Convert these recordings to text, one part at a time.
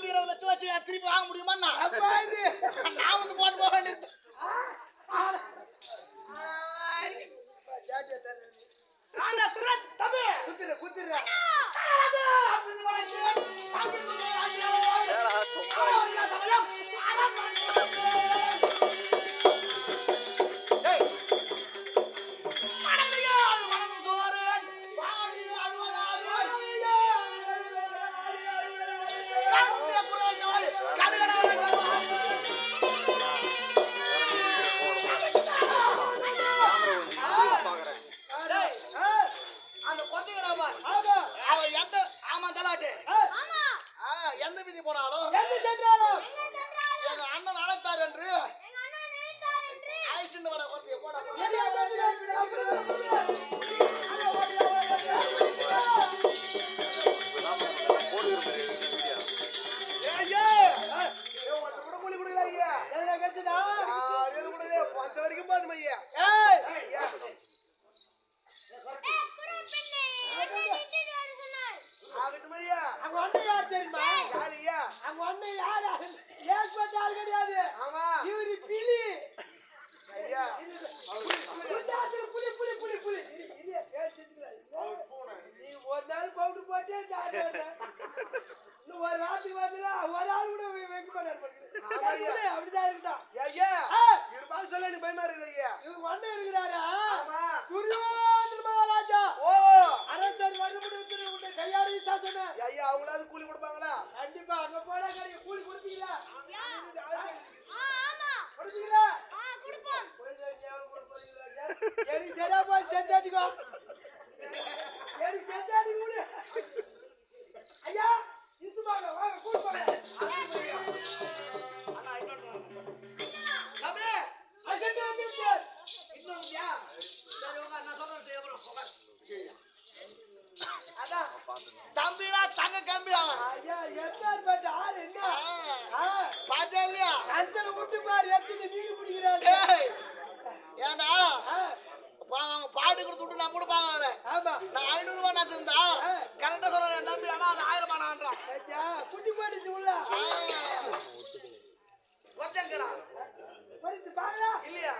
வந்து இருபது லட்சம் வச்சு திருப்பி வாங்க முடியுமா நான் வந்து போட்டு போக வேண்டியது. குத்துற குத்துற சும்மா வேலைக்காரிய கூலி கொடுப்பீங்களா? கொடுப்பீங்களா? சரி சரியா போய் செஞ்சாச்சுக்கோ மாதிரி ஏத்திட்டு வீடு பிடிக்கிறாங்க ஏண்டா? அவங்க பாட்டு கொடுத்து விட்டு நான் கொடுப்பாங்கல்ல நான் ஐநூறு ரூபாய் நான் இருந்தா கரெக்டா சொல்றேன் தம்பி ஆனா ஆயிரம் ரூபாய் நான்றான் குட்டி போயிடுச்சு உள்ள. ஒருத்தங்கிறான் இல்லையா?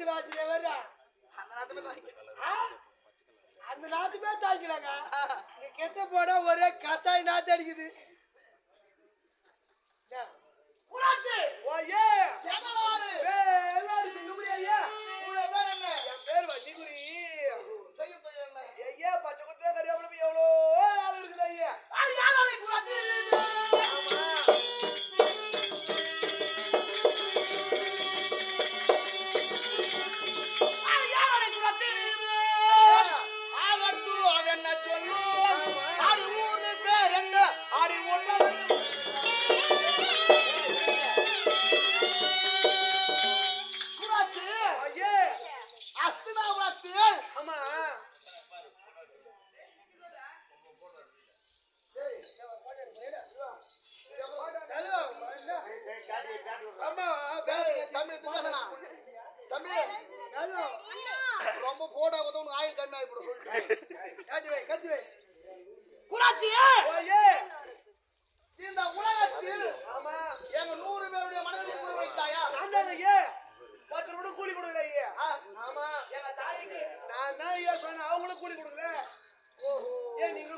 வீட்டு வாசலே வர்றா அந்த நாத்துமே தாங்கிக்கலாங்க. கெட்ட போட ஒரே கத்தாய் நாத்து அடிக்குது. ரொம்ப போடாத உனக்கு ஆயில் கம்மி ஆகி போடும் சொல்லி கட்டி வை கட்டி வை.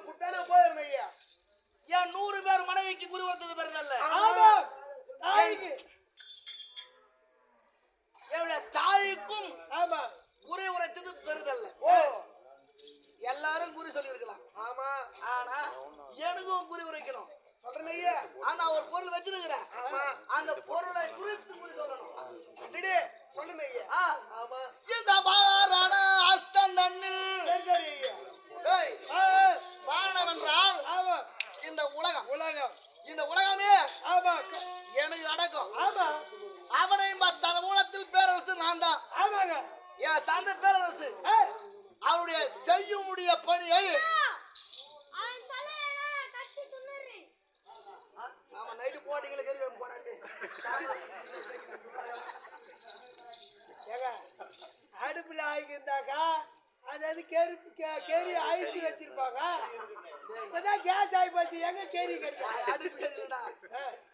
மனைவிக்கு குட்டானா ஐயா. ஏன் நூறு பேர் மனைவிக்கு குரு வந்தது பெருதல்ல தாய்க்கு. தாய்க்கும் ஆமா. தான் ஆமாங்க என் தந்தை பேரரசு அவருடைய செய்ய முடிய பணியை நாம நைட்டு போட்டீங்களே கறி ஏங்க அடுப்புல ஆகியிருந்தாக்கா அது அது கேரி ஐசி வச்சிருப்பாங்க. இப்பதான் கேஸ் ஆகி போச்சு. எங்க கேரி கிடைக்கும்.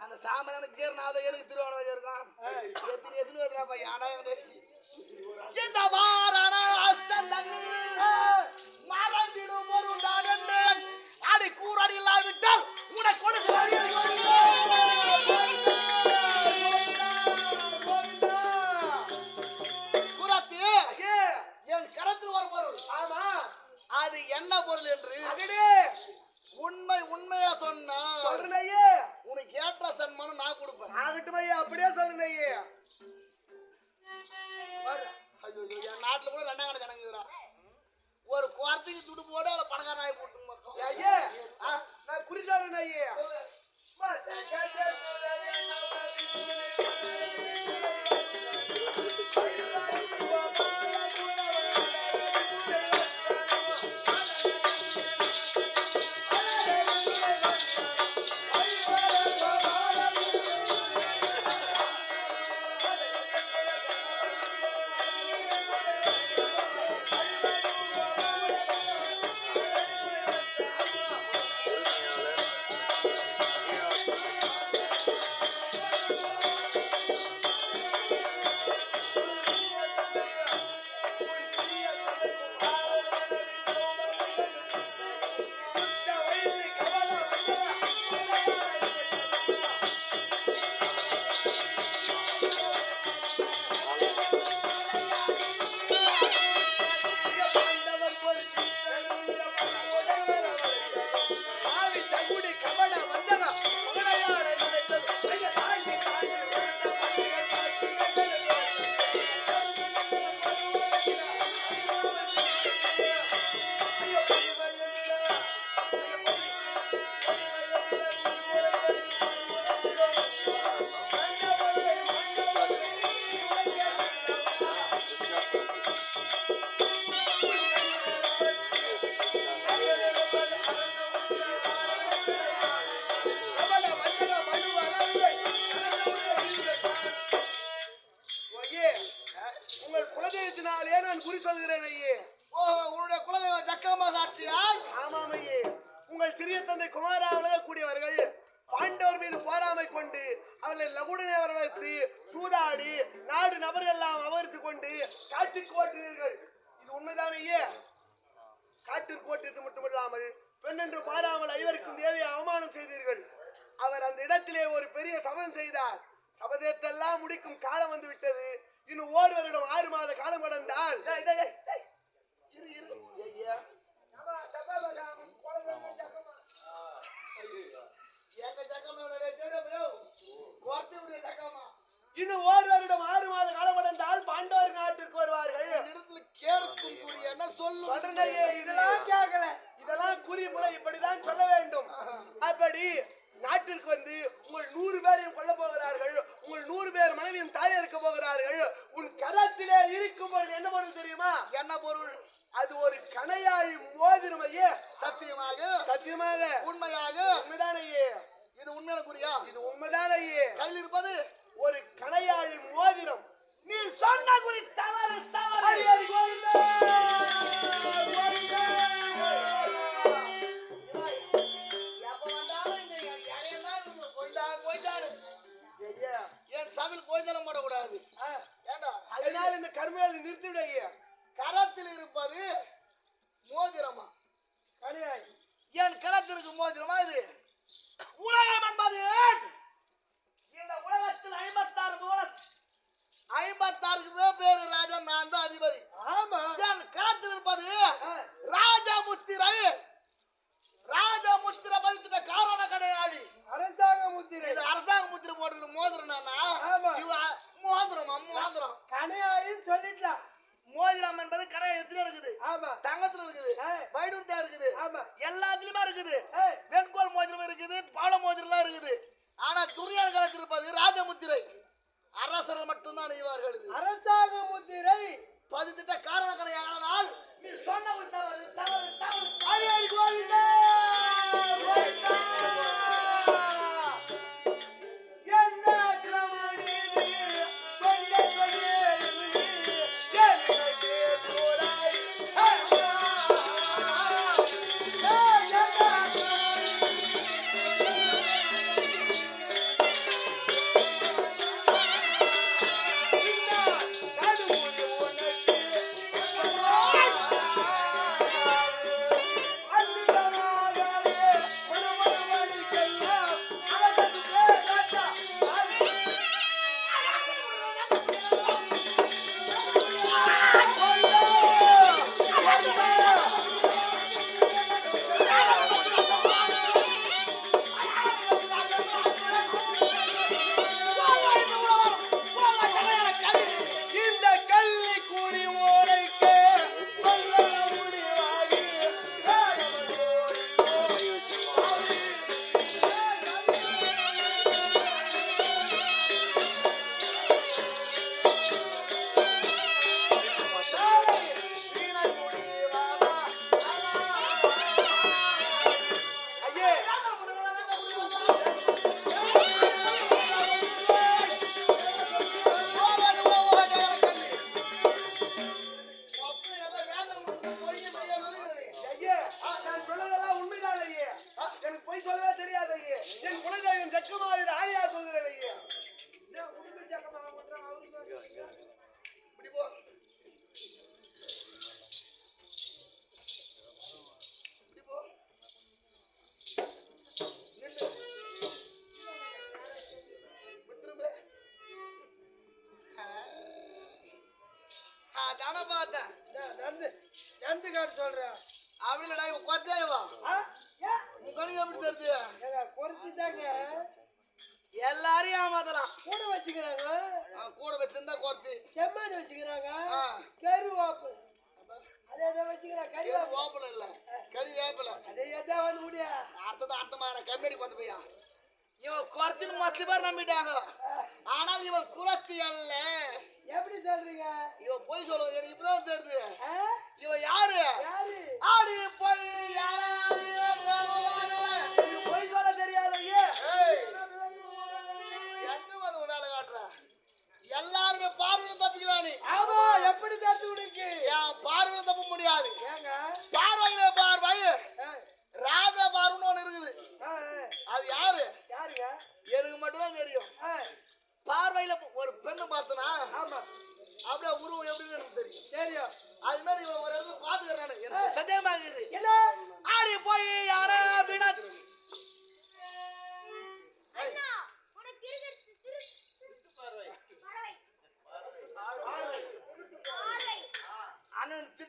அந்த சாமரான ஜீரணாத எதுக்கு திருவாணம் இருக்கும் எத்தனை எத்தனை வருதுடா யாடா பேசி இந்த வாரான அஸ்தம் மறந்திடும் ஒரு அடி கூறடி இல்லாவிட்டால் கொடுத்து ஆகட்டும் ஐயா அப்படியே சொல்லுங்க ஐயா ஐயோ ஐயோ, என் நாட்டுல கூட ரெண்டாம் கடை ஜனங்குறா ஒரு குவார்த்தைக்கு துடு போட்டு அவளை பணக்காரன் ஆகி போட்டு மொத்தம் ஐயா. நான் குறி சொல்றேன் ஐயா ஐயே, உங்கள் குலதெய்வத்தினாலே நான் குறி சொல்கிறேன் ஐயே? ஓ உன்னுடைய குலதெய்வ ஜக்கம்மா சாட்சியாய் ஆமாம் ஐயே. உங்கள் சிறிய தந்தை குமாரா கூடியவர்கள் பாண்டவர் மீது போராமை கொண்டு அவர்களை லகுடனை வரவழைத்து சூதாடி நாடு நபர்கள் எல்லாம் அமர்த்து கொண்டு காட்டிற்கு ஓட்டினீர்கள். இது உண்மைதான் ஐயே? காட்டிற்கு ஓட்டியது மட்டுமில்லாமல் பெண் என்று பாராமல் ஐவருக்கும் தேவியை அவமானம் செய்தீர்கள். அவர் அந்த இடத்திலே ஒரு பெரிய சபதம் செய்தார். சபதத்தெல்லாம் முடிக்கும் காலம் வந்து விட்டது. இன்னும் ஓர்வரிடம் ஆறு மாத காலம் கடந்தால். இரு இரு. ஐயா இன்னும் ஓர்வரிடம் ஆறு மாத காலம் கடந்தால் பாண்டவர் நாட்டிற்கு வருவார்கள். கேட்கும் என்ன சொல்லும்? உடனேயே இதெல்லாம் கேட்கல. இதெல்லாம் குறிமுறை இப்படிதான் சொல்ல வேண்டும். அப்படி நாட்டிற்கு வந்து உங்கள் நூறு பேரையும் கொல்ல போகிறார்கள் உங்கள் நூறு பேர் மனைவியும் தாழ இருக்க போகிறார்கள் உன் கரத்திலே இருக்கும் பொருள் என்ன பொருள் தெரியுமா? என்ன பொருள்? அது ஒரு கணையாய் மோதிரம் ஐயே சத்தியமாக? சத்தியமாக. உண்மையாக? உண்மைதான் ஐயே இது உண்மையான குறியா இது உண்மைதான் ஐயே கையில் இருப்பது? ஒரு கணையாய் மோதிரம். நீ சொன்ன குறி தவறு தவறு. கோவிந்தா. இந்த ஐயா. கரத்தில் இருப்பது மோதிரமா? நந்துக்கார சொல்றேன் அப்படிலடா இவன் கொத்தையவா ஆ? ஏன்? உன் கணிக்கு எப்படி ஏங்க, குறைச்சிட்டாங்க. எல்லாரையும் ஏமாத்தலாம். கூட வச்சுக்கிறாங்க. கூட வச்சிருந்தா கொத்து செம்மண் வச்சுக்கிறாங்க. கருவாப்பு அதே தான் வச்சுக்கிறாங்க கறி வேப்பில இல்ல. கறி வேப்பில. அதே எதான் வந்து முடியா? அடுத்தது அர்த்தமான கம்பெனி கொண்டு போயா இவன் குறத்தின்னு மொத்த பேர் நம்பிட்டாங்க. ஆனால் இவன் குரத்தி அல்ல. எப்படி சொல்றீங்க? இவன் பொய் சொல்லுவது எனக்கு இப்பதான் தெரியுது. ஆ? இவன் யாரு? யாரு? ஆடி போய் பொய் சொல்ல தெரியாது ஐயா. ஏய், எங்க வந்து உன் வேலை காட்டுற? எல்லாருமே பார்வையில தப்பிக்கலாம் நீ. ஆமா எப்படி தத்து உனக்கு? என் பார்வையில தப்ப முடியாது. ஏங்க? பார்வையில பார்வை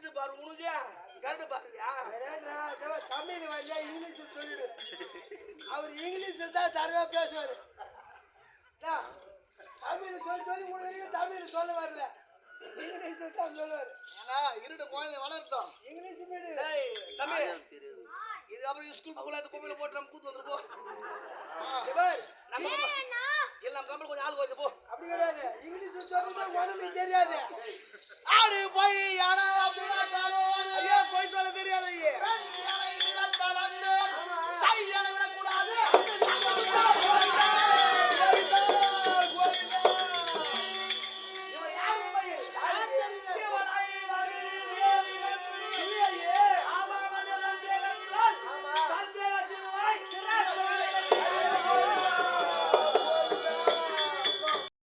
திட்டு பாரு உனக்கு கருடு பாருவியா இதோ தமிழ் வரல இங்கிலீஷ் சொல்லிடு. அவர் இங்கிலீஷ்ல தான் தரவா பேசுவாரு. டா, தமிழ் சொல்லி சொல்லி உங்களுக்கு தமிழ் சொல்ல வரல. இங்கிலீஷ் தான் சொல்லுவாரு. ஏன்னா இருட்டு குழந்தை வளரட்டும் இங்கிலீஷ் மீடு டேய் தம்பி இதுக்கப்புறம் ஸ்கூல் புக்குல அந்த பொம்மையில போட்டு நம்ம கூத்து வந்துரு போ. ஆ, பார். நம்ம நம்ம கம்பெனி கொஞ்சம் ஆள் கொஞ்சம் போ. அப்படி கிடையாது. இங்கிலீஷ் சொல்லுங்க உனக்கு தெரியாது. ஆடி போய் யாரா